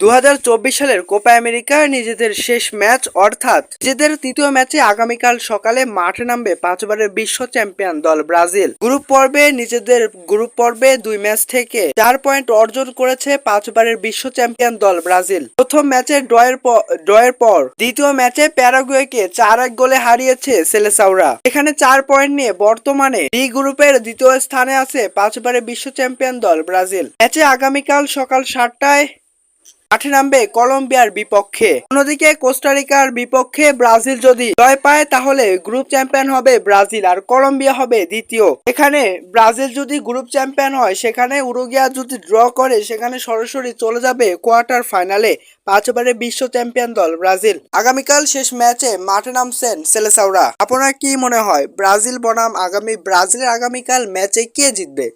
দু হাজার চব্বিশ সালের কোপা আমেরিকার নিজেদের শেষ ম্যাচ, অর্থাৎ নিজেদের তৃতীয় ম্যাচে আগামীকাল সকালে মাঠে নামবে পাঁচবারের বিশ্ব চ্যাম্পিয়ন দল ব্রাজিল। গ্রুপ পর্বে নিজেদের গ্রুপ পর্বে দুই ম্যাচ থেকে চার পয়েন্ট অর্জন করেছে পাঁচবারের বিশ্ব চ্যাম্পিয়ন দল ব্রাজিল। প্রথম ম্যাচে ড্রয়ের ড্রয়ের পর দ্বিতীয় ম্যাচে প্যারাগুয়েকে চার এক গোলে হারিয়েছে সেলেসাউরা। এখানে চার পয়েন্ট নিয়ে বর্তমানে বি গ্রুপের দ্বিতীয় স্থানে আছে পাঁচবারের বিশ্ব চ্যাম্পিয়ন দল ব্রাজিল। ম্যাচে আগামীকাল সকাল সাতটায় মাঠে নামবে কলম্বিয়ার বিপক্ষে। অন্যদিকে কোস্টারিকার বিপক্ষে ব্রাজিল যদি জয় পায়, তাহলে গ্রুপ চ্যাম্পিয়ন হবে ব্রাজিল আর কলম্বিয়া হবে দ্বিতীয়। এখানে ব্রাজিল যদি গ্রুপ চ্যাম্পিয়ন হয়, সেখানে উরুগিয়া যদি ড্র করে, সেখানে সরাসরি চলে যাবে কোয়ার্টার ফাইনালে। পাঁচবারের বিশ্ব চ্যাম্পিয়ন দল ব্রাজিল। আগামীকাল শেষ ম্যাচে মাঠে নামছেন সেলেসাউরা আপনার কি মনে হয়? ব্রাজিল বনাম আগামী ব্রাজিলের আগামীকাল ম্যাচে কে জিতবে?